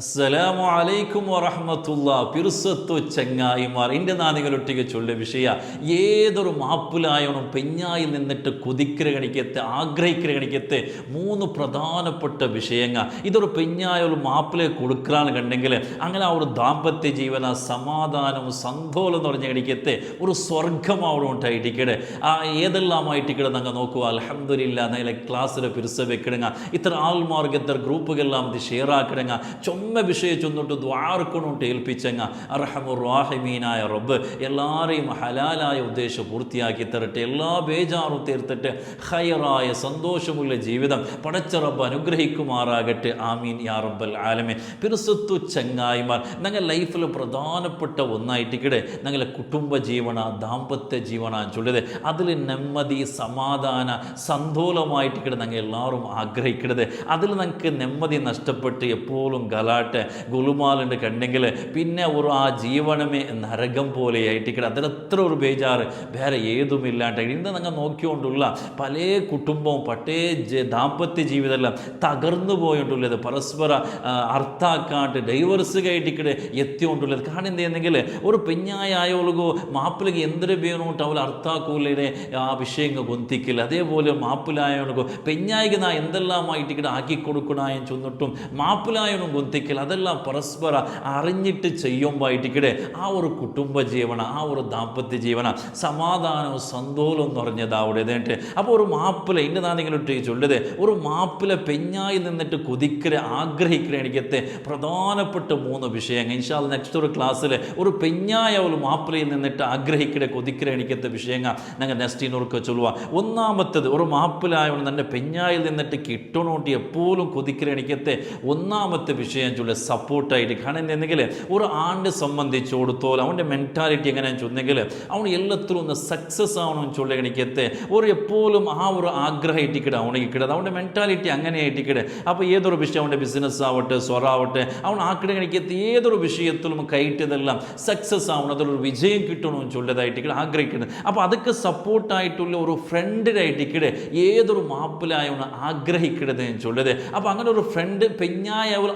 അസ്സലാമു അലൈക്കും വറഹമത്തുള്ള. പിറുസത്തു ചങ്ങായിമാർ എന്റെ നാദികളൊട്ടിക ചൊല്ലിയ വിഷയ ഏതൊരു മാപ്പിലായോണം പെഞ്ഞായിൽ നിന്നിട്ട് കുതിക്കര കണിക്കത്തെ ആഗ്രഹിക്കര കണിക്കത്തെ മൂന്ന് പ്രധാനപ്പെട്ട വിഷയങ്ങൾ. ഇതൊരു പെഞ്ഞായ ഒരു മാപ്പിലെ കൊടുക്കാൻ കണ്ടെങ്കിൽ അങ്ങനെ ആ ഒരു ദാമ്പത്യ ജീവന സമാധാനവും സന്തോഷം എന്ന് പറഞ്ഞ കണിക്കത്തെ ഒരു സ്വർഗം അവിടെ ഉണ്ടായിട്ടിക്കടെ ആ ഏതെല്ലാമായിട്ടിക്കടെ നിങ്ങൾ നോക്കുക. അലഹമില്ല നിങ്ങളെ ക്ലാസ്സിൽ പിറുസ വെക്കിടുങ്ങ ഇത്ര ആൾമാർഗത്തെ ഗ്രൂപ്പുകളെല്ലാം ഇത് ഷെയർ ആക്കിടുങ്ങ ചൊമ്മ വിഷയം ചെന്നിട്ട് ദ്വാർക്കണോട്ട് ഏൽപ്പിച്ചങ്ങ അർഹമുറാഹിമീനായ റബ്ബ് എല്ലാവരെയും ഹലാലായ ഉദ്ദേശം പൂർത്തിയാക്കി തരട്ടെ എല്ലാ ബേജാറും തീർത്തിട്ട് ഹയറായ സന്തോഷമുള്ള ജീവിതം പടച്ച റബ്ബ് അനുഗ്രഹിക്കുമാറാകട്ടെ. ആമീൻ യാ റബ്ബൽ ആലമീൻ. പിറുസത്തു ചങ്ങായിമാർ ഞങ്ങൾ ലൈഫിൽ പ്രധാനപ്പെട്ട ഒന്നായിട്ടിക്കടെ ഞങ്ങളെ കുടുംബ ജീവന ദാമ്പത്യ ജീവന ചൊല്ലിയത് അതിൽ നെമ്മതി സമാധാന സന്തോലമായിട്ടിക്കടെ ഞങ്ങൾ എല്ലാവരും ആഗ്രഹിക്കരുത് അതിൽ ഞങ്ങൾക്ക് നെമ്മതി നഷ്ടപ്പെട്ട് എപ്പോഴും ഗലാട്ട് ഗുലുമാലുണ്ട് കണ്ടെങ്കിൽ പിന്നെ ഒരു ആ ജീവനമേ നരകം പോലെയായിട്ടിക്കടെ അതിലെത്ര ഒരു ബേജാറ്. വേറെ ഏതുമില്ലാണ്ട് ഇന്ന് നിങ്ങൾ നോക്കിക്കൊണ്ടുള്ള പല കുടുംബവും പട്ടേ ദാമ്പത്യ ജീവിതമെല്ലാം തകർന്നു പോയിട്ടുള്ളത്. പരസ്പര അർത്ഥാക്കാണ്ട് ഡൈവേഴ്സ് കയറ്റിക്കടെ എത്തിക്കൊണ്ടുള്ളത്. കാരണം എന്ത് ചെയ്യുന്നെങ്കിൽ ഒരു പെഞ്ഞായ ആയോളുകോ മാപ്പിളക്ക് എന്തൊരു ബേനോട്ട് അവൾ അർത്ഥാക്കൂലിനെ ആ വിഷയങ്ങൾ കൊന്തിക്കില്ല അതേപോലെ മാപ്പിലായോളുകോ പെഞ്ഞായിക്ക് നാ എന്തെല്ലാമായിട്ടിക്കടെ ആക്കി കൊടുക്കണായും ചൊന്നിട്ടും മാപ്പിലായോനും കൊന്തിക്കില്ല അതെല്ലാം പരസ്പര അറിഞ്ഞിട്ട് ചെയ്യുമ്പോയിട്ടിക്കടെ ആ ഒരു കുടുംബജീവന ആ ഒരു ദാമ്പത്യ ജീവന സമാധാനവും സന്തോഷവും എന്നിട്ട് അപ്പോൾ ഒരു മാപ്പിള എന്റെ നാണെങ്കിലിട്ട് ചൊല്ലത് ഒരു മാപ്പിള പെഞ്ഞായി നിന്നിട്ട് കൊതിക്കൽ ആഗ്രഹിക്കണ എനിക്കത്തെ പ്രധാനപ്പെട്ട മൂന്ന് വിഷയങ്ങൾ. ഇൻഷാൽ നെക്സ്റ്റ് ഒരു ക്ലാസ്സിൽ ഒരു പെഞ്ഞായ ഒരു മാപ്പിളയിൽ നിന്നിട്ട് ആഗ്രഹിക്കണ കൊതിക്കല എനിക്കത്തെ വിഷയങ്ങൾ ഞങ്ങൾ നെസ്റ്റിനോർക്ക് ചൊല്ലുക ഒന്നാമത്തത് ഒരു മാപ്പിലായവൻ തന്നെ പെഞ്ഞായിൽ നിന്നിട്ട് കിട്ടണോട്ട് എപ്പോഴും കൊതിക്കല എനിക്കത്തെ ഒന്നാമത്തെ വിഷയം ചൊല്ല സപ്പോർട്ടായിട്ട് കാരണം എന്തെങ്കിൽ ഒരു ആണ്ടിനെ സംബന്ധിച്ചിടത്തോളം അവന്റെ മെന്റാലിറ്റി എങ്ങനെയാണെന്ന് ചൊന്നെങ്കിൽ അവൻ എല്ലാത്തിലും ഒന്ന് സക്സസ് ആവണമെന്ന് ചൊല്ലി എനിക്കത്തെ ഒരു എപ്പോഴും ആ ഒരു ആഗ്രഹം ഇട്ടിക്കിട അവനെ കിടത് അവന്റെ മെന്റാലിറ്റി അങ്ങനെ ആയിട്ടിക്കിടെ അപ്പോൾ ഏതൊരു വിഷയം അവന്റെ ബിസിനസ് ആവട്ടെ സ്വറാവട്ടെ അവൻ ആക്കിട എനിക്കത്ത് ഏതൊരു വിഷയത്തിലും കയറ്റിയതെല്ലാം സക്സസ് ആവണം. അതിലൊരു വിജയം കിട്ടണമെന്ന് ചൊല്ലതായിട്ടിക്കിടെ ആഗ്രഹിക്കുന്നത് അപ്പോൾ അതൊക്കെ സപ്പോർട്ടായിട്ടുള്ള ഒരു ഫ്രണ്ടിനായിട്ടിക്കിടെ ഏതൊരു മാപ്പിലായവണ് ആഗ്രഹിക്കണത് എന്ന് ചൊല്ലത് അപ്പോൾ അങ്ങനെ ഒരു ഫ്രണ്ട് പെഞ്ഞായവൾ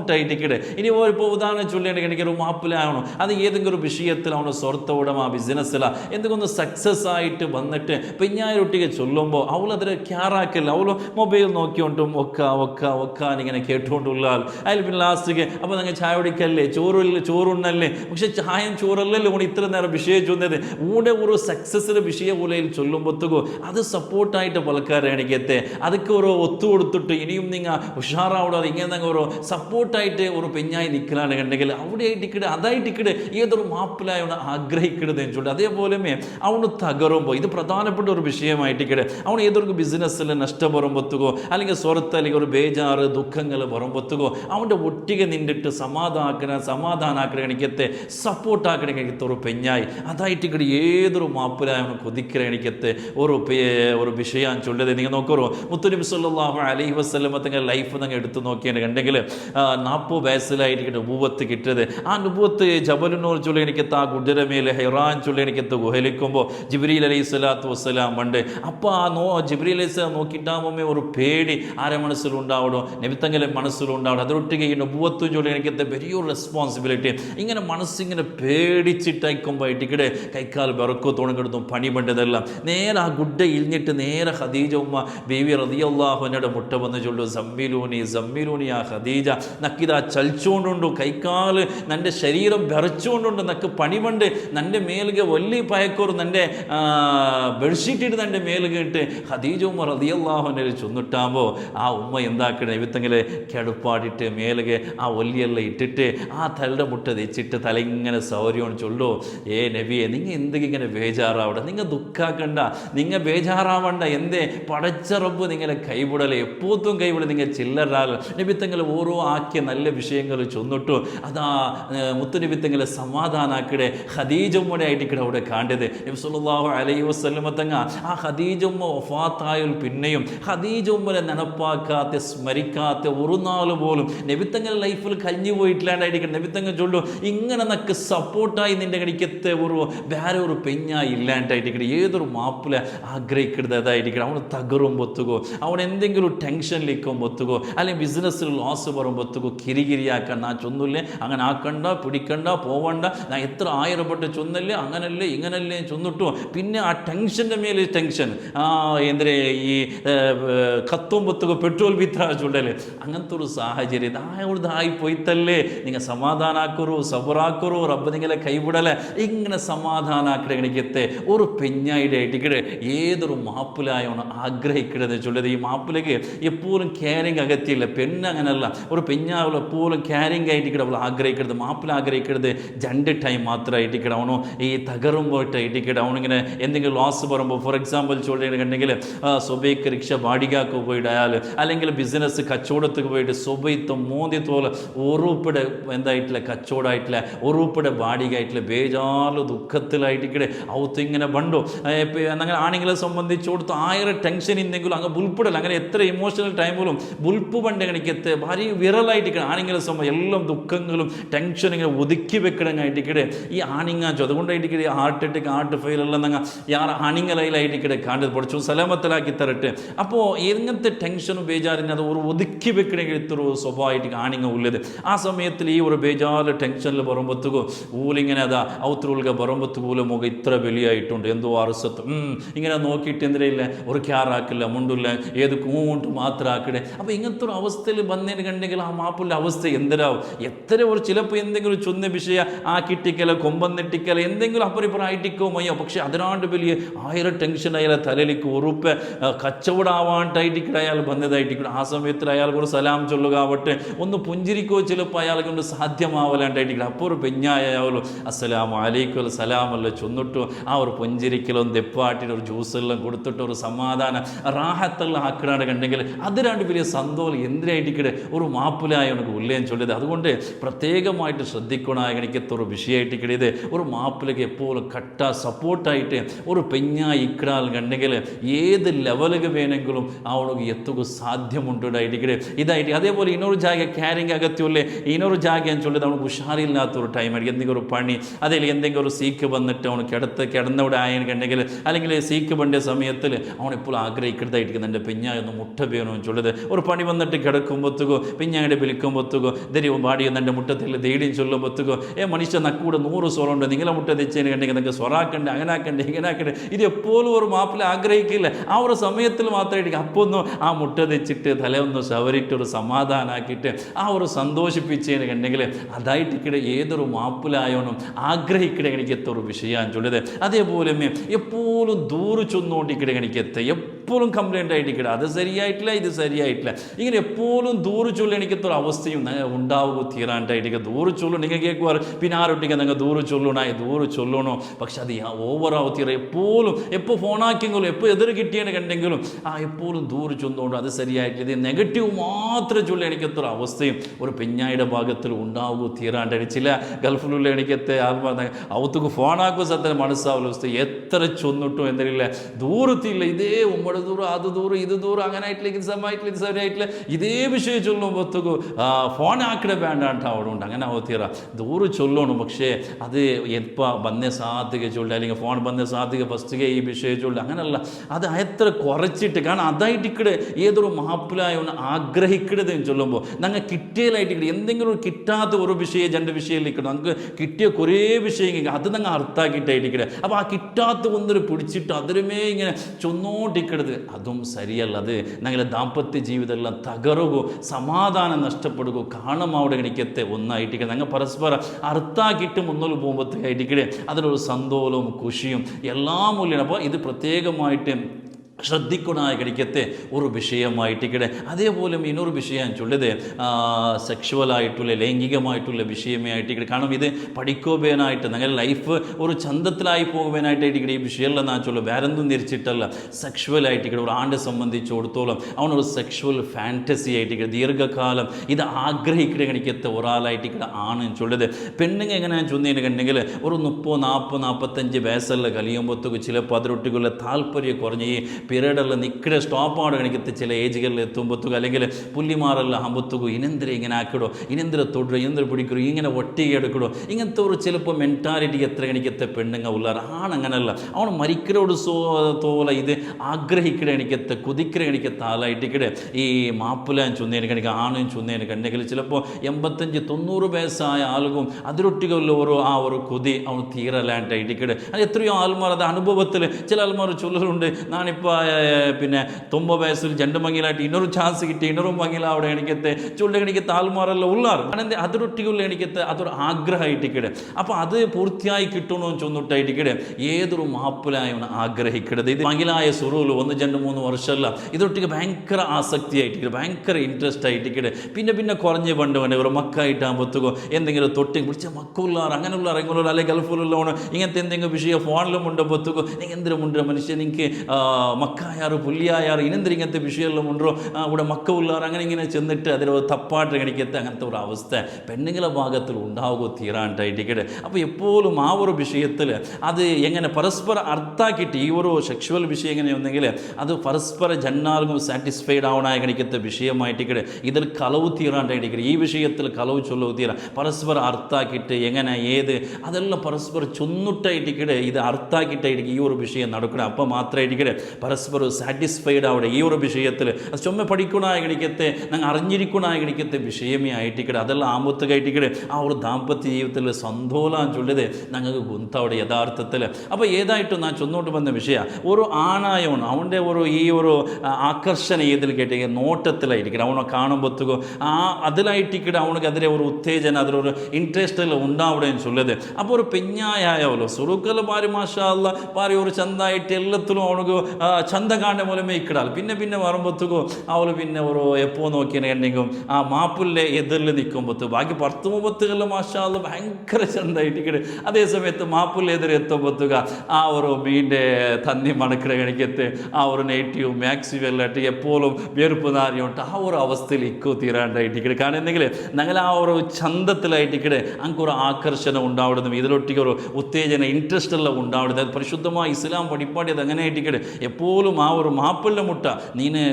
ആവണമുണ്ടായിട്ടിക്കിടെ ഇനി ഇപ്പോൾ ഉദാഹരണം ചൊല്ലേണ്ടെങ്കിൽ എനിക്ക് ഒരു മാപ്പിലാവണം അത് ഏതെങ്കിലും ഒരു വിഷയത്തിൽ അവന് സ്വർത്തോടം ആ ബിസിനസ്സിലാ എന്തെങ്കിലും സക്സസ് ആയിട്ട് വന്നിട്ട് പെഞ്ഞായൊട്ടിಗೆ ചൊല്ലുമ്പോൾ അവൾ അതിൽ ക്യാറാക്കില്ല അവൾ മൊബൈൽ നോക്കിക്കൊണ്ടും ഒക്ക ഒക്ക ഒക്ക എന്നിങ്ങനെ കേട്ടുകൊണ്ടുള്ള അതിൽ പിന്നെ ലാസ്റ്റിಗೆ അപ്പോൾ നിങ്ങൾ ചായ കുടിക്കല്ലേ? ചോറില്ല ചോറുണ്ണല്ലേ? പക്ഷേ ചായം ചോറല്ലല്ലോ ഊണ് ഇത്ര നേരം വിഷയം ചൊന്നത് ഊടെ ഒരു സക്സസ്സിന്റെ വിഷയ പോലെയിൽ ചൊല്ലുമ്പോഴത്തേക്കോ അത് സപ്പോർട്ടായിട്ട് പലക്കാരാണിക്കത്തെ അതൊക്കെ ഒരു ഒത്തു കൊടുത്തിട്ട് ഇനിയും നിങ്ങൾ ഉഷാറാവിടാതെ ഇങ്ങനെ നിങ്ങൾ ഒരു സപ്പോർട്ടായിട്ട് ഒരു പെഞ്ഞായി നിൽക്കലാണ് കണ്ടെങ്കിൽ അവിടെ അതായിട്ട് അതായിട്ടിക്കടെ ഏതൊരു മാപ്പിലായോണ് ആഗ്രഹിക്കണത് എന്ന് ചൊല്ലി അതേപോലെ അവന് തകരുമ്പോൾ ഇത് പ്രധാനപ്പെട്ട ഒരു വിഷയമായിട്ടിക്കടെ അവൻ ഏതൊരു ബിസിനസ്സിൽ നഷ്ടം വരുമ്പോഴത്തുകോ അല്ലെങ്കിൽ സ്വരത്ത് അല്ലെങ്കിൽ ഒരു ബേജാറ് ദുഃഖങ്ങൾ വരുമ്പോഴത്തുകോ അവന്റെ ഒട്ടിക നിന്നിട്ട് സമാധാക്കണ സമാധാനാക്കണ എനിക്കത്തെ സപ്പോർട്ടാക്കണ എനിക്കത്തെ ഒരു പെഞ്ഞായി. അതായിട്ടിക്കടെ ഏതൊരു മാപ്പിലായവന് കൊതിക്കണ എനിക്കത്തെ ഒരു ഒരു വിഷയം ചൊല്ലത് നിങ്ങൾ നോക്കറോ മുത്തുനബി സല്ലല്ലാഹു അലൈഹി വസല്ലമ തങ്ങൾ ലൈഫ് നിങ്ങൾ എടുത്തു നോക്കിയാണ് കണ്ടെങ്കിൽ നാൽപ്പത് വയസ്സിലായിരിക്കട്ടെ നുപൂവത്ത് കിട്ടിയത്. ആ നുപൂത്ത് ജബലുനൂർ ചുള്ളിയണിക്കത്ത് ആ ഗുഡരമേൽ ഹെറാൻ ചുള്ളിയണിക്കത്ത് ഗുഹലിക്കുമ്പോൾ ജിബ്രീൽ അലൈഹി സ്വലാത്തു വസ്സലാം ഉണ്ട് അപ്പോൾ ആ നോ ജിബ്രീൽ അലൈഹി സ്വലാം നോക്കിയിട്ടാകുമ്പോൾ ഒരു പേടി. ആരെ മനസ്സിലുണ്ടാവണോ? നിമിത്തങ്ങളെ മനസ്സിലുണ്ടാവണം? അതൊട്ടിಗೆ ഈ നുപൂത്ത് ചുള്ളിയണിക്കത്തെ വലിയൊരു റെസ്പോൺസിബിലിറ്റി ഇങ്ങനെ മനസ്സിങ്ങനെ പേടിച്ചിട്ടയക്കുമ്പോൾ ഇട്ടിക്കിടെ കൈക്കാൽ വിറക്കോ തുടങ്ങിടുന്നു പണി പണ്ടതെല്ലാം. നേരെ ആ ഗുഡ ഇഴിഞ്ഞിട്ട് നേരെ ഖദീജ ഉമ്മ ബേവി റതിയല്ലാഹുനയുടെ മുട്ട വന്ന് ചൊല്ലു സമ്മിലൂനി സമ്മിലൂനി ആ ഖദീജ. നക്കിതാ ചലിച്ചുകൊണ്ടുണ്ടു കൈക്കാൽ നിന്റെ ശരീരം വിറച്ചുകൊണ്ടുണ്ട് നക്ക് പണിപണ്ട് നിന്റെ മേലുക വലിയ പയക്കൂർ നിന്റെ ബെഡ്ഷീറ്റ് ഇട്ട് നിന്റെ മേലുക ഇട്ട് ഖദീജ ഉമ്മ റതിയല്ലാഹുനെ ചൊന്നിട്ടാകുമ്പോൾ ആ ഉമ്മ എന്താക്കണേ? ഇവത്തെങ്കിൽ കിടപ്പാടിട്ട് മേലുക ആ ഒല്ലിയെല്ലാം ഇട്ടിട്ട് ആ തലയുടെ മുട്ട തെച്ചിട്ട് തല ഇങ്ങനെ സൗകര്യം ചൊല്ലോ ഏ നബിയെ നിങ്ങൾ എന്തെങ്കിലും ഇങ്ങനെ ബേജാറാവണ്ട നിങ്ങൾ ദുഃഖാക്കണ്ട നിങ്ങൾ ബേജാറാവണ്ട എന്തേ? പടച്ച റബ്ബ് നിങ്ങളെ കൈവിടലെ എപ്പോത്തും കൈവിട നിങ്ങൾ ചില്ലറാൽ നബിത്തെങ്കിലും ഓരോ ആക്കിയ നല്ല വിഷയങ്ങൾ ചൊന്നിട്ടു. അതാ മുത്തുനബിത്തങ്ങളെ സമാധാനാക്കിടെ ഖദീജമ്മയുടെ ആയിട്ടിക്കടെ അവിടെ കാണ്ടത് നബി സല്ലല്ലാഹു അലൈഹി വസല്ലമ തങ്ങ ആ ഖദീജമ്മ വഫാത്തായാൽ പിന്നെയും ഖദീജമ്മനെ നനപ്പാക്കാത്ത സ്മരിക്കാത്ത ഒരു നാൾ പോലും നബിത്തങ്ങൾ ലൈഫിൽ കഴിഞ്ഞു പോയിട്ടില്ലാണ്ടായിരിക്കും നബിത്തങ്ങൾ ചൊല്ലു ഇങ്ങനെ നക്ക് സപ്പോർട്ടായി നിന്റെ കടിക്കത്തെ ഒരു വേറെ ഒരു പെഞ്ഞായി ഇല്ലാണ്ടായിട്ടിരിക്കണം ഏതൊരു മാപ്പില ആഗ്രഹിക്കരുത് അതായിരിക്കണം. അവന് തകറും പൊത്തുകോ അവൻ എന്തെങ്കിലും ടെൻഷനിലേക്കും പൊത്തുകോ അല്ലെങ്കിൽ ബിസിനസ്സിൽ ലോസ് വരും പൊത്തുകോ ചൊല്ലുമ്പോഴത്തേക്കും കിരികിരിയാക്കണ്ട ആ ചൊന്നില്ലേ അങ്ങനെ ആക്കണ്ട പിടിക്കണ്ട പോവണ്ട ഞാൻ എത്ര ആയിരപ്പെട്ട് ചൊന്നല്ലേ അങ്ങനല്ലേ ഇങ്ങനല്ലേ ചൊന്നിട്ടു പിന്നെ ആ ടെൻഷൻ്റെ മേലെ ടെൻഷൻ ആ എന്തിരെ ഈ കത്തുമ്പത്തുക പെട്രോൾ ಬಿತ್ತರ ചുണ്ടല്ലേ അങ്ങനത്തെ ഒരു സാഹചര്യം ഇതായി പോയിത്തല്ലേ നിങ്ങൾ സമാധാനാക്കുറു സബറാക്കുറു റബ്ബ് നിങ്ങളെ കൈവിടല ഇങ്ങനെ സമാധാനാക്കിടെ എനിക്കെത്തെ ഒരു പെഞ്ഞായിടെ ഇടിക്കടെ ഏതൊരു മാപ്പിലായോണ് ആഗ്രഹിക്കരുത് ചൊല്ലത് ഈ മാപ്പിലേക്ക് എപ്പോഴും ക്യാരിങ് അകത്തിയില്ല പെണ്ണ് അങ്ങനല്ല ഒരു പെഞ്ഞാവൾ എപ്പോഴും ക്യാരിങ് ആയിട്ടിക്കടെ അവൾ ആഗ്രഹിക്കരുത് മാപ്പിൽ ആഗ്രഹിക്കരുത്. രണ്ട് ടൈം മാത്രം ഇട്ടിക്കട അവനു ഈ തകരുമ്പോട്ട് ഇട്ടിക്കട ഇങ്ങനെ എന്തെങ്കിലും ലോസ് പറയുമ്പോൾ ഫോർ എക്സാമ്പിൾ ചൊല്ലിയിട്ടുണ്ടെങ്കിൽ സൊബൈക്ക് റിക്ഷ വാടികാക്ക് പോയിട്ട് അയാൾ അല്ലെങ്കിൽ ബിസിനസ് കച്ചവടത്തേക്ക് പോയിട്ട് സൊബൈത്ത് മോന്തി തോലെ ഉറൂപ്പിടെ എന്തായിട്ടില്ല കച്ചവടമായിട്ടില്ല ഉറൂപ്പിടെ ബാടികായിട്ടില്ല ബേജാറ് ദുഃഖത്തിലായിട്ടിക്കടെ അവത്ത് ഇങ്ങനെ ബണ്ടു അങ്ങനെ ആണുങ്ങളെ സംബന്ധിച്ച് കൊടുത്ത് ആയിരം ടെൻഷൻ ഇന്നെങ്കിലും അങ്ങ് ബുൽപ്പിടല്ല അങ്ങനെ എത്ര ഇമോഷണൽ ടൈമിലും ബുൽപ്പ് പണ്ട് ഭാര്യ ഭാരി വിരലായിട്ടിക്കണ ആണിങ്ങളെ എല്ലാം ദുഃഖങ്ങളും ടെൻഷനും ഇങ്ങനെ ഒതുക്കി വെക്കണങ്ങായിട്ടിക്കടെ ഈ ആണിങ്ങാച്ചു അതുകൊണ്ടായിട്ടിക്കടെ ഹാർട്ട് അറ്റാക്ക് ഹാർട്ട് ഫെയിൽ എല്ലാം തങ്ങ യാർ ആണിങ്ങളയിലായിട്ടിക്കടെ കാണ്ടത് പഠിച്ചു സലാമത്തിലാക്കി തരട്ടെ. അപ്പോൾ എങ്ങനത്തെ ടെൻഷനും ബേജാറിന് അത് ഒരു ഒതുക്കി വെക്കണമെങ്കിൽ ഇത്ര സ്വഭാവമായിട്ട് ആണിങ്ങ ഉള്ളത്. ആ സമയത്തിൽ ഈ ഒരു ബേജാറ് ടെൻഷനിൽ പറയുമ്പോഴത്തേക്കും ഊലിങ്ങനെ അതാ ഔത്രൂൽക പോലും മുഖം ഇത്ര വലിയായിട്ടുണ്ട്. എന്തോ അറസത്ത്. ഇങ്ങനെ നോക്കിയിട്ട് എന്തിനില്ല ഒരു ക്യാറാക്കില്ല മുണ്ടില്ല ഏത് കൂട്ട് മാത്രം ആക്കിടെ അപ്പോൾ ഇങ്ങനത്തെ ഒരു അവസ്ഥയിൽ വന്നതിന് കണ്ടെങ്കിൽ ആ മാപ്പിന്റെ അവസ്ഥ എന്തരാവും? എത്ര ഒരു ചിലപ്പോൾ എന്തെങ്കിലും ചൊന്ന വിഷയ ആ കിട്ടിക്കല കൊമ്പം നെട്ടിക്കല എന്തെങ്കിലും അപ്പുറം ആയിട്ടിക്കോ മയ്യോ? പക്ഷേ അതിനാണ്ട് വലിയ ആയിരം ടെൻഷൻ അയാളെ തലയിലേക്ക് ഉറുപ്പ് കച്ചവടമാവാണ്ടായിട്ടിക്കടെ അയാൾ വന്നതായിട്ടിക്കണം ആ സമയത്തിൽ അയാൾക്ക് ഒരു സലാം ചൊല്ലുക ആവട്ടെ ഒന്ന് പുഞ്ചിരിക്കോ ചിലപ്പോൾ അയാളെ കൊണ്ട് സാധ്യമാവലാണ്ടായിട്ടിക്കടെ അപ്പോൾ ഒരു പെഞ്ഞായാലും അസ്സലാം അലൈക്കും സലാമല്ലോ ചൊന്നിട്ടു. ആ ഒരു പുഞ്ചിരിക്കലും ദെപ്പാട്ടിട്ട് ഒരു ജ്യൂസെല്ലാം കൊടുത്തിട്ട് ഒരു സമാധാനം റാഹത്തെല്ലാം ആക്കിടാണ്ട് കണ്ടെങ്കിൽ അതിനാണ്ട് വലിയ സന്തോഷം എന്തിനായിട്ടിക്കടെ ഒരു முழுமையாக எனக்கு உள்ளேன்னு சொல்லியது அதுகொண்டு പ്രത്യേകമായിട്ട് ശ്രദ്ധിക്കണായ എനിക്കത്തൊരു വിഷയമായിട്ട് കിട്ടിയത്. ഒരു മാപ്പിലേക്ക് എപ്പോഴും കട്ട സപ്പോർട്ടായിട്ട് ഒരു പെഞ്ഞാ ഇക്കടാൽ കണ്ടെങ്കിൽ ഏത് ലെവലുക്ക് വേണമെങ്കിലും അവളുക്ക് എത്തുക സാധ്യമുണ്ട് സാധ്യമുണ്ടായിരിക്കട്ടെ ഇതായിട്ട് അതേപോലെ ഇന്നൊരു ജാഗ ക്യാരിങ് അകത്തിയുള്ളേ ഇന്നൊരു ജാഗ എന്ന് ചൊല്ലിയത് അവൾക്ക് ഉഷാറില്ലാത്ത ഒരു ടൈമായിരിക്കും എന്തെങ്കിലും ഒരു പണി അതിൽ എന്തെങ്കിലും ഒരു സീക്ക് വന്നിട്ട് അവന് കിടത്ത് കിടന്നവിടെ ആയെന്നുണ്ടെങ്കിൽ അല്ലെങ്കിൽ സീക്ക് വേണ്ട സമയത്തിൽ അവനിപ്പോൾ എന്റെ പെഞ്ഞ എന്ന് മുട്ട പേനോ ചൊല്ലിയത്. ഒരു പണി വന്നിട്ട് കിടക്കുമ്പോഴത്തേക്കും പെഞ്ഞയുടെ വിളിക്കുമ്പോഴത്തേക്കോ ദരി ബാടിയൊന്ന് എന്റെ മുട്ടത്തിൽ ദേടിയും ഒത്തുകോ ഏ മനുഷ്യൻ നക്കൂടെ നൂറ് സ്വരമുണ്ട്. നിങ്ങളെ മുട്ട കണ്ടെങ്കിൽ നിങ്ങൾക്ക് സ്വറാക്കണ്ടേ അങ്ങനാക്കണ്ടേ ഇങ്ങനാക്കണ്ടേ? ഇത് എപ്പോഴും ഒരു മാപ്പിൽ ആഗ്രഹിക്കില്ല. ആ ഒരു സമയത്തിൽ മാത്രമായിരിക്കും അപ്പോൾ ഒന്ന് ആ മുട്ട തെച്ചിട്ട് തലയൊന്ന് ശവരിട്ട് ഒരു സമാധാനമാക്കിയിട്ട് ആ ഒരു സന്തോഷിപ്പിച്ചതിന് കണ്ടെങ്കിൽ അതായിട്ടിക്കിടെ ഏതൊരു മാപ്പിലായോനും ആഗ്രഹിക്കണെങ്കിൽ എനിക്ക് എത്തൊരു വിഷയമാണ് ചൊല്ലത് അതേപോലെ എപ്പോഴും ദൂരെ ചൊന്നുകൊണ്ടിരിക്കിടെ എനിക്ക് എത്ത. എപ്പോഴും കംപ്ലൈന്റ് ആയിട്ടിക്കിടെ അത് ശരിയായിട്ടില്ല ഇത് ശരിയായിട്ടില്ല. ഇങ്ങനെ എപ്പോഴും ദൂരെ ചൊല്ലി എനിക്ക് എത്തൊരു അവസ്ഥയും ഉണ്ടാവുക തീരാണ്ടായിട്ടിരിക്കുക ദൂരെ ചൊല്ലു. നിങ്ങൾ കേൾക്കുവാർ പിന്നെ ആരൊട്ടിക്ക നിങ്ങൾ ദൂരെ ചൊല്ലണായി ദൂരെ ചൊല്ലണോ? പക്ഷെ അത് ഓവർ ആവത്തീറ എപ്പോഴും എപ്പോൾ ഫോണാക്കിയെങ്കിലും എപ്പോൾ എതിർ കിട്ടിയെന്ന് കണ്ടെങ്കിലും ആ എപ്പോഴും ദൂരെ ചൊന്നുകൊണ്ട് അത് ശരിയായിട്ടില്ല. ഇത് നെഗറ്റീവ് മാത്രം ചൊല്ലി എനിക്കത്തൊരു അവസ്ഥയും ഒരു പെഞ്ഞായുടെ ഭാഗത്തിൽ ഉണ്ടാവുക തീരാണ്ടായി ചില ഗൾഫിലുള്ള എനിക്കത്തെ ആത്മാ അവത്തുക്ക് ഫോണാക്കുക സത്യം മനസ്സാവുന്ന അവസ്ഥ എത്ര ചൊന്നിട്ടും എന്തില്ല ദൂരത്തില്ല. ഇതേ ഇവിടെ ദൂരം അത് ദൂരം ഇത് ദൂരം അങ്ങനായിട്ടില്ല ഇത് സമയമായിട്ടില്ല ഇത് സമയമായിട്ടില്ല ഇതേ വിഷയം ചൊല്ലുമ്പോഴത്തേക്കും ഫോണാക്കിടെ വേണ്ടാട്ടോ അവിടെ ഉണ്ട്. അങ്ങനെ ഓത്തിയറ ദൂറ് ചൊല്ലണം പക്ഷേ അത് എപ്പോൾ വന്ന സാധ്യത ചൊല്ലുക അല്ലെങ്കിൽ ഫോൺ വന്ന സാധ്യത ഫസ്റ്റ് ഈ വിഷയം ചൊല്ല. അങ്ങനെയല്ല അത് എത്ര കുറച്ചിട്ട് കാരണം അതായിട്ട് ഇക്കടെ ഏതൊരു മാപ്പിലായ ഒന്ന് ആഗ്രഹിക്കണത് ചൊല്ലുമ്പോൾ ഞങ്ങൾ കിട്ടിയതായിട്ട് ഇക്കടെ എന്തെങ്കിലും ഒരു കിട്ടാത്ത ഒരു വിഷയം രണ്ട് വിഷയത്തിലേക്ക് നമുക്ക് കിട്ടിയ കുറേ വിഷയം അത് ഞങ്ങൾ അർത്ഥാക്കിയിട്ടായിട്ട് ഇക്കടെ. അപ്പോൾ ആ കിട്ടാത്ത ഒന്നൊരു പിടിച്ചിട്ട് അതിലുമേ ഇങ്ങനെ ചൊന്നോട്ടിക്കടത് ചൊന്നോട്ടിക്കരുത് അതും ശരിയല്ല അത് ഞങ്ങളുടെ ദാമ്പത്യ ജീവിതമെല്ലാം തകരുകയോ സമാധാനം നഷ്ടപ്പെടുകയോ കാണും അവിടെ എനിക്കത്തെ ഒന്നായിട്ടിരിക്കുക ഞങ്ങൾ പരസ്പരം അർത്ഥാക്കിയിട്ട് മുന്നോട്ട് പോകുമ്പോഴത്തേക്കായിട്ടിക്കണേ അതിലൊരു സന്തോഷവും ഖുഷിയും എല്ലാം മൂല്യമാണ്. അപ്പോൾ ഇത് പ്രത്യേകമായിട്ട് ശ്രദ്ധിക്കണായിരിക്കത്തെ ഒരു വിഷയമായിട്ടിരിക്കട്ടെ അതേപോലെ ഇന്നൊരു വിഷയം ചൊല്ലത് സെക്ഷുവലായിട്ടുള്ള ലൈംഗികമായിട്ടുള്ള വിഷയമേ ആയിട്ടിരിക്കട്ടെ കാരണം ഇത് പഠിക്കുവാനായിട്ട് ഞങ്ങളുടെ ലൈഫ് ഒരു ചന്തത്തിലായി പോകുവാനായിട്ടായിരിക്കട്ടെ ഈ വിഷയമല്ല ഞാൻ ചൊല്ലും വേറെന്തും തിരിച്ചിട്ടല്ല സെക്ഷുവലായിട്ടിരിക്കട്ടെ ഒരു ആണ്ടെ സംബന്ധിച്ചിടത്തോളം അവനൊരു സെക്ഷുവൽ ഫാന്റസി ആയിട്ടിരിക്കട്ടെ ദീർഘകാലം ഇത് ആഗ്രഹിക്കണ കണിക്കത്തെ ഒരാളായിട്ടിരിക്കട്ടെ ആണ് ചൊല്ലത് പെണ്ണുങ്ങൾ എങ്ങനെയാണ് ചൊന്നിട്ടുണ്ടെങ്കിൽ ഒരു മുപ്പോ നാൽപ്പോ നാൽപ്പത്തഞ്ച് വയസ്സുള്ള കലിയുമ്പോഴത്തേക്ക് ചിലപ്പോൾ അതിലൊട്ടുള്ള താല്പര്യം കുറഞ്ഞ് പിരീഡുള്ള നിൽക്കിടെ സ്റ്റോപ്പാണ് കണിക്കത്തെ ചില ഏജുകളിൽ എത്തുമ്പത്തുക അല്ലെങ്കിൽ പുല്ലിമാറല്ല അമ്പത്തുക ഇനെന്തിരെ ഇങ്ങനെ ആക്കിടോ ഇനെന്തിരെ തൊടുക ഇനെന്തിരെ പിടിക്കടോ ഇങ്ങനെ ഒട്ടിയെടുക്കടോ ഇങ്ങനത്തെ ഒരു ചിലപ്പോൾ മെന്റാലിറ്റി എത്ര കണിക്കത്തെ പെണ്ണുങ്ങ ഉള്ളാർ ആണങ്ങനല്ല. അവൻ മരിക്കരോട് സോ തോല ഇത് ആഗ്രഹിക്കട എനിക്കത്തെ കുതിക്കട എനിക്കത്തെ ആളായിട്ടിക്കടെ. ഈ മാപ്പിലാൻ ചുന്നേനെ കണിക്ക ആണും ചുന്നേനെ കണ്ടെങ്കിൽ ചിലപ്പോൾ എൺപത്തഞ്ച് തൊണ്ണൂറ് വയസ്സായ ആളുകളും അതിരൊട്ടികളിൽ ഓരോ ആ ഒരു കൊതി അവൻ തീരലാണ്ടായിട്ടിക്കടെ അത് എത്രയോ ആൾമാർ അത് അനുഭവത്തിൽ ചില ആൾമാർ ചൊല്ലലുണ്ട് നാണിപ്പോൾ പിന്നെ തുമ്പ വയസ്സിൽ ജണ്ട് മങ്ങിലായിട്ട് ഇന്നൊരു ചാൻസ് കിട്ടി ഇന്നൊരു മങ്ങില അവിടെ എനിക്കത്തെ ചുള്ള എനിക്കത്തെ ആൾമാരെല്ലാം ഉള്ളാറ്. അനന്ത് അതിരൊട്ടിയുള്ള എനിക്കത്തെ അതൊരു ആഗ്രഹമായിട്ടിക്കടെ അപ്പോൾ അത് പൂർത്തിയായി കിട്ടണമെന്ന് ചൊന്നിട്ടായിട്ടിക്കടെ ഏതൊരു മാപ്പിലായാണ് ആഗ്രഹിക്കരുത്. ഇത് മങ്ങിലായ സുറൂൽ ഒന്ന് രണ്ട് മൂന്ന് വർഷമല്ല. ഇതൊട്ടിക്ക് ഭയങ്കര ആസക്തിയായിട്ടിക്കടെ ഭയങ്കര ഇൻട്രസ്റ്റ് ആയിട്ടിക്കടെ പിന്നെ പിന്നെ കുറഞ്ഞ് പണ്ട് വേണ്ട ഒരു മക്കായിട്ടാകുമ്പോഴത്തേക്കോ എന്തെങ്കിലും തൊട്ടി പിടിച്ച മക്കുള്ളാർ അങ്ങനെയുള്ള ഇങ്ങനെയുള്ള അല്ലെങ്കിൽ ഗൾഫിലുള്ളവണ് ഇങ്ങനത്തെ എന്തെങ്കിലും വിഷയം ഫോണിലും ഉണ്ടപ്പോഴത്തേക്കോ നിങ്ങൾ എന്തിനും ഉണ്ട് മനുഷ്യൻ? എനിക്ക് മക്കായാറ് പുല്ലിയായാറ് ഇനെന്തിരി ഇങ്ങനത്തെ വിഷയമെല്ലാം ഉണ്ടോ ഇവിടെ മക്ക ഉള്ളാർ അങ്ങനെ ഇങ്ങനെ ചെന്നിട്ട് അതിൽ തപ്പാട്ട് കണിക്കത്തെ അങ്ങനത്തെ ഒരു അവസ്ഥ. പെണ്ണുങ്ങളെ ഭാഗത്തിൽ ഉണ്ടാവുകയോ തീരാണ്ടായിട്ടിക്കട്ടെ അപ്പോൾ എപ്പോഴും ആ ഒരു വിഷയത്തിൽ അത് എങ്ങനെ പരസ്പരം അർത്ഥാക്കിയിട്ട് ഈ ഒരു സെക്ഷുവൽ വിഷയം എങ്ങനെ ഉണ്ടെങ്കിൽ അത് പരസ്പര ജന്നാർക്കും സാറ്റിസ്ഫൈഡ് ആവണായ കണിക്കത്തെ വിഷയമായിട്ടിക്കട്ടെ ഇതിൽ കളവ് തീരാണ്ടായിട്ടിക്കട്ടെ ഈ വിഷയത്തിൽ കളവ് ചൊല്ലവ് തീരാ. പരസ്പരം അർത്ഥാക്കിയിട്ട് എങ്ങനെ ഏത് അതെല്ലാം പരസ്പരം ചൊന്നിട്ടായിട്ടിക്കട്ടെ ഇത് അർത്ഥാക്കിയിട്ടായിരിക്കും ഈ ഒരു വിഷയം നടക്കണം. അപ്പം മാത്രമായിട്ടിക്കട്ടെ പരസ്പരം സാറ്റിസ്ഫൈഡ് ആവട്ടെ ഈ ഒരു വിഷയത്തിൽ അത് ചുമ പഠിക്കണായ കണിക്കത്തെ ഞങ്ങൾ അറിഞ്ഞിരിക്കണായ കണിക്കത്തെ വിഷയമേ ആയിട്ടിക്കട്ടെ അതെല്ലാം ആമ്പത്തുകായിട്ടിക്കട്ടെ ആ ഒരു ദാമ്പത്യ ജീവിതത്തിൽ സന്തോലാൻ ചൊല്ലിയത് ഞങ്ങൾക്ക് ഗുന്തവിടെ യഥാർത്ഥത്തിൽ അപ്പോൾ ഏതായിട്ടും ഞാൻ ചൊന്നോട്ട് വന്ന വിഷയ. ഒരു ആണായവൻ അവന്റെ ഒരു ഈ ഒരു ആകർഷണ ഏതിൽ കേട്ടെങ്കിൽ നോട്ടത്തിലായിരിക്കും അവനെ കാണുമ്പോഴത്തേക്കും ആ അതിലായിട്ടിക്കട്ടെ അവനക്ക് അതിലെ ഒരു ഉത്തേജന അതിലൊരു ഇൻട്രസ്റ്റ് എല്ലാം ഉണ്ടാവുകയും ചൊല്ലത്. അപ്പോൾ ഒരു പെഞ്ഞായാവല്ലോ സുറുക്കൽ പാരി മാഷാല്ല പാരി ഒരു ചന്തായിട്ട് എല്ലാത്തിലും അവനക്ക് കാണുന്ന മൂലമേ ഇക്കിടാൽ പിന്നെ പിന്നെ വരുമ്പോഴത്തേക്കോ അവൾ പിന്നെ ഓരോ എപ്പോ നോക്കിയിട്ടുണ്ടെങ്കിൽ ആ മാപ്പിലെ എതിരിൽ നിൽക്കുമ്പോൾ ബാക്കി പത്ത് മുപ്പത്തുകളിൽ മാഷാൽ ഭയങ്കര ചന്തയായിട്ട് അതേ സമയത്ത് മാപ്പിൽ എതിരെ എത്തുമ്പോഴത്തുക ആ ഒരു മീന്റെ തന്നി മണക്കിട കണിക്കത്ത് ആ ഒരു നെയ്റ്റീവ് മാക്സിമം എല്ലായിട്ട് എപ്പോഴും വെറുപ്പ് നാരിയോട്ട് ആ ഒരു അവസ്ഥയിൽ ഇക്കോ തീരാണ്ടായിട്ടിക്കടെ കാരണം എന്തെങ്കിൽ ഞങ്ങൾ ആ ഒരു ചന്തത്തിലായിട്ടിക്കടെ അങ്ങ് ഒരു ആകർഷണം ഉണ്ടാവിടുന്നു ഇതിലൊട്ടിക്ക് ഒരു ഉത്തേജന ഇൻട്രസ്റ്റ് എല്ലാം ഉണ്ടാവിടുന്നത് പരിശുദ്ധമായ ഇസ്ലാം പഠിപ്പാടിയത് അങ്ങനെ ആയിട്ടിക്കടെ പോലും ആ ഒരു മാപ്പല്ല മുട്ട നീന്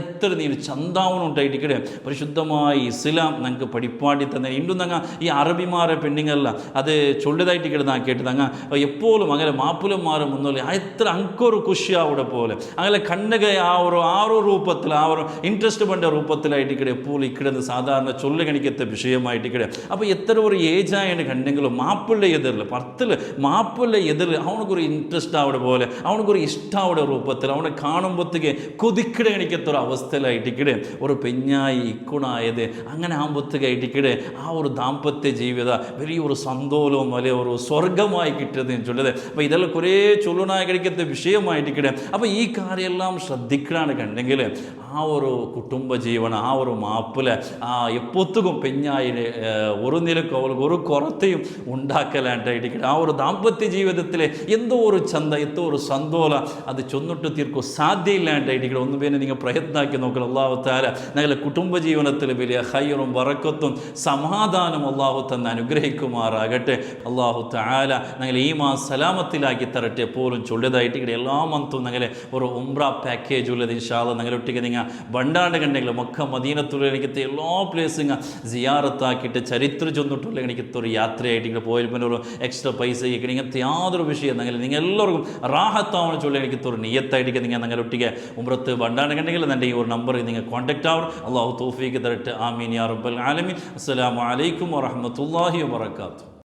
എത്ര നീ ചന്താവണം ഉണ്ടായിട്ടിക്കട് പരിശുദ്ധമായ ഇസ്ലാം ഞങ്ങൾക്ക് പഠിപ്പാടി തന്നെ ഇന്നും തങ്ങ ഈ അറബിമാരെ പെണ്ണുങ്ങളല്ല അത് ചൊല്ലിതായിട്ടിക്കട് നാ കേട്ടതങ്ങ എപ്പോഴും അങ്ങനെ മാപ്പിളന്മാരെ മുന്നിൽ എത്ര അങ്കൊരു കുശി അവിടെ പോലെ അങ്ങനെ കണ്ണുക ആ ഒരു ആ ഒരു രൂപത്തിൽ ആ ഒരു ഇൻട്രസ്റ്റ് പണ്ട രൂപത്തിലായിട്ടിക്കടെ എപ്പോഴും ഇക്കിടുന്ന് സാധാരണ ചൊല്ലുകണിക്കത്തെ വിഷയമായിട്ടിക്കടെ അപ്പോൾ എത്ര ഒരു ഏജായാണ് കണ്ടെങ്കിലും മാപ്പിള്ള എതിരിൽ പത്തിൽ മാപ്പിള്ള എതിരിൽ അവനക്കൊരു ഇൻട്രസ്റ്റ് അവിടെ പോലെ അവനക്കൊരു ഇഷ്ടം അവിടെ രൂപത്തിൽ അവനെ കാണുമ്പോഴത്തേക്ക് കൊതിക്കിടെ കണിക്കത്തൊരു അവസ്ഥയിലായിട്ടിക്കിടെ ഒരു പെഞ്ഞായി ഇക്കുണായത് അങ്ങനെ ആകുമ്പോഴത്തേക്കായിട്ടിക്കടെ ആ ഒരു ദാമ്പത്യ ജീവിത വലിയൊരു സന്തോലവും വലിയ ഒരു സ്വർഗമായി കിട്ടിയത് എന്ന് ചൊല്ലത് അപ്പോൾ ഇതെല്ലാം കുറേ ചൊല്ലുനായ കഴിക്കത്തെ വിഷയമായിട്ടിക്കിടെ അപ്പോൾ ഈ കാര്യമെല്ലാം ശ്രദ്ധിക്കണാണ് കണ്ടെങ്കിൽ ആ ഒരു കുടുംബ ജീവന ആ ഒരു മാപ്പിൽ ആ എപ്പൊത്തുക്കും പെഞ്ഞായി ഒരു നിലക്കും അവൾക്ക് ഒരു കുറത്തെയും ഉണ്ടാക്കലാണ്ടായിട്ടിക്കട്ടെ ആ ഒരു ദാമ്പത്യ ജീവിതത്തിലെ എന്തോ ഒരു ചന്ത എന്തോ ഒരു സന്തോല അത് ചൊന്നിട്ട് തീർക്കും സാധ്യയില്ലാണ്ടായിട്ടിക്കട്ടെ ഒന്ന് പേര് നിങ്ങൾ പ്രയത്നാക്കി നോക്കണം അള്ളാഹുത്താല താര ഞങ്ങളുടെ കുടുംബ ജീവിതത്തിൽ വലിയ ഹൈറും വറക്കത്തും സമാധാനം അള്ളാഹു തന്നെ അനുഗ്രഹിക്കുമാറാകട്ടെ അള്ളാഹു താല ഞങ്ങൾ ഈ മാ സലാമത്തിലാക്കി തരട്ടെ പോലും ചൊല്ലിയതായിട്ട് ഇവിടെ എല്ലാ മന്തും ഞങ്ങളെ ഒരു ഉംറ പാക്കേജ് ഉള്ളത് ഇൻഷാല്ല ഞങ്ങളൊട്ടിക്ക് നിങ്ങൾ ബണ്ടാണ്ട് കണ്ടെങ്കിൽ മൊക്ക മദീനത്തുള്ള എനിക്കത്തെ എല്ലാ പ്ലേസും സിയാറത്താക്കിയിട്ട് ചരിത്ര ചൊന്നിട്ടുള്ള എനിക്കത്തെ ഒരു യാത്രയായിട്ട് ഇങ്ങനെ പോയാൽ പിന്നെ ഒരു എക്സ്ട്രാ പൈസ ഇങ്ങനെ ഇങ്ങനത്തെ യാതൊരു വിഷയം നിങ്ങൾ നിങ്ങൾ എല്ലാവർക്കും റാഹത്താവണം ചൊല്ലി എനിക്കത്തെ ഒരു നിയത്തായിട്ട് നിങ്ങൾ ഞങ്ങളൊട്ടിക്ക് ഉമ്രത്ത് ബണ്ടാണ്ട് കണ്ടെങ്കിൽ എന്റെ ഈ ഒരു നമ്പർ നിങ്ങൾ കോൺടാക്റ്റ് ആവും അള്ളാഹു തോഫീക്ക് തരട്ട്. ആമീൻ യാ റബ്ബൽ ആലമീൻ. അസ്സലാമു അലൈക്കും വറഹ്മത്തുള്ളാഹി വബറകാതുഹു.